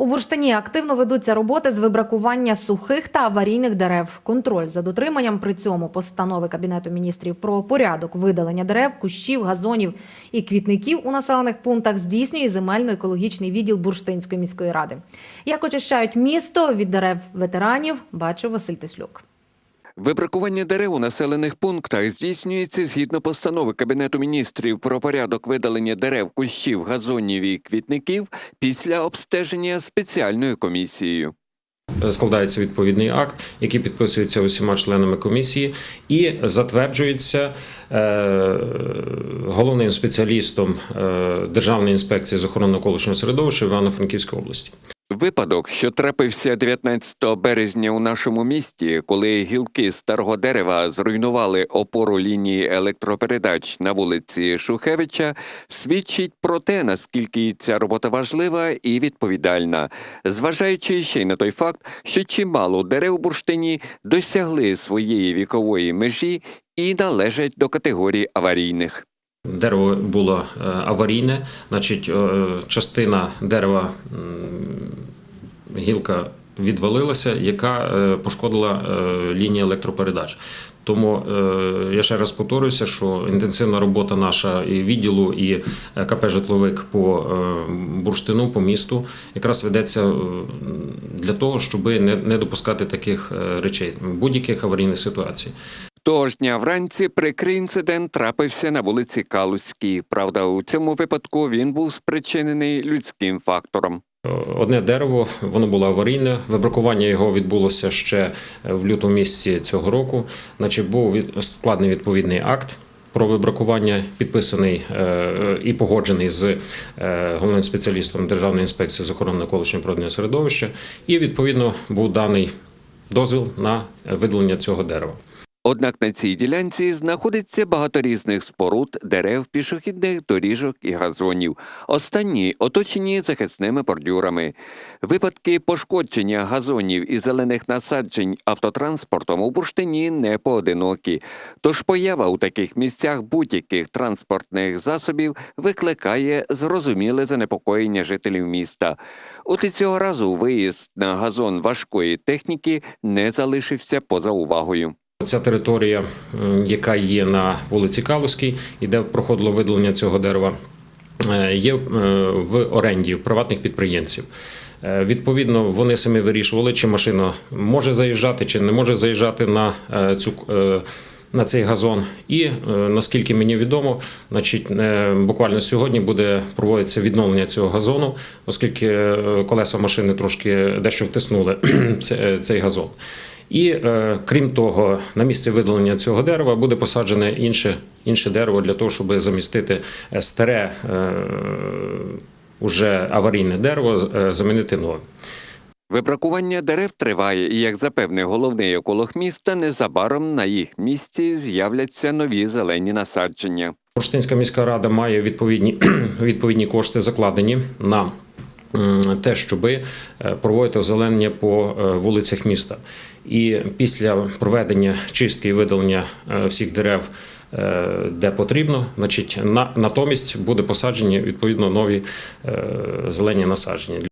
У Бурштині активно ведуться роботи з вибракування сухих та аварійних дерев. Контроль за дотриманням при цьому постанови Кабінету міністрів про порядок видалення дерев, кущів, газонів і квітників у населених пунктах здійснює земельно-екологічний відділ Бурштинської міської ради. Як очищають місто від дерев ветеранів, бачив Василь Теслюк. Вибракування дерев у населених пунктах здійснюється згідно постанови Кабінету міністрів про порядок видалення дерев, кущів, газонів і квітників після обстеження спеціальною комісією. складається відповідний акт, який підписується усіма членами комісії, і затверджується е, головним спеціалістом е, Державної інспекції з охорони навколишнього середовища Івано-Франківської області. Випадок, що трапився 19 березня у нашому місті, коли гілки старого дерева зруйнували опору лінії електропередач на вулиці Шухевича, свідчить про те, наскільки ця робота важлива і відповідальна, зважаючи ще й на той факт, що чимало дерев бурштині досягли своєї вікової межі і належать до категорії аварійних. Дерево було е, аварійне, значить, е, частина дерева гілка відвалилася, яка е, пошкодила е, лінії електропередач. Тому е, я ще раз повторююся, що інтенсивна робота наша і відділу, і КП «Житловик» по бурштину, по місту, якраз ведеться для того, щоб не, допускати таких речей, будь-яких аварійних ситуацій. Того ж дня вранці прикрий інцидент трапився на вулиці Калузькій. Правда, у цьому випадку він був спричинений людським фактором. Одне дерево, воно було аварійне. Вибракування його відбулося ще в лютому місяці цього року. Значить, був складений відповідний акт. Про вибракування підписаний е, і погоджений з е, головним спеціалістом Державної інспекції з охорони навколишнього природного середовища, і відповідно був даний дозвіл на видалення цього дерева. Однак на цій ділянці знаходиться багато різних споруд, дерев, пішохідних доріжок і газонів. Останні оточені захисними бордюрами. Випадки пошкодження газонів і зелених насаджень автотранспортом у бурштині не поодинокі. Тож поява у таких місцях будь-яких транспортних засобів викликає зрозуміле занепокоєння жителів міста. От і цього разу виїзд на газон важкої техніки не залишився поза увагою. Ця територія, яка є на вулиці Калузькій, і де проходило видалення цього дерева, е, є е, в оренді в приватних підприємців. Е, Відповідно, вони самі вирішували, чи машина може заїжджати, чи не може заїжджати на е, цю. е, На цей газон, і е, наскільки мені відомо, значить, е, буквально сьогодні буде проводитися відновлення цього газону, оскільки е, колеса машини трошки дещо втиснули цей газон. І е, крім того, на місці видалення цього дерева буде посаджене інше, інше дерево для того, щоб замістити е, старе е, уже аварійне дерево, замінити нове. Вибракування дерев триває, і як запевнив головний еколог міста, незабаром на їх місці з'являться нові зелені насадження. Бурштинська міська рада має відповідні, відповідні кошти закладені на те, щоб проводити озеленення по е, вулицях міста. І після проведення чистки і видалення е, всіх дерев, е, де потрібно, значить, на, натомість буде посаджені відповідно нові е, зелені насадження.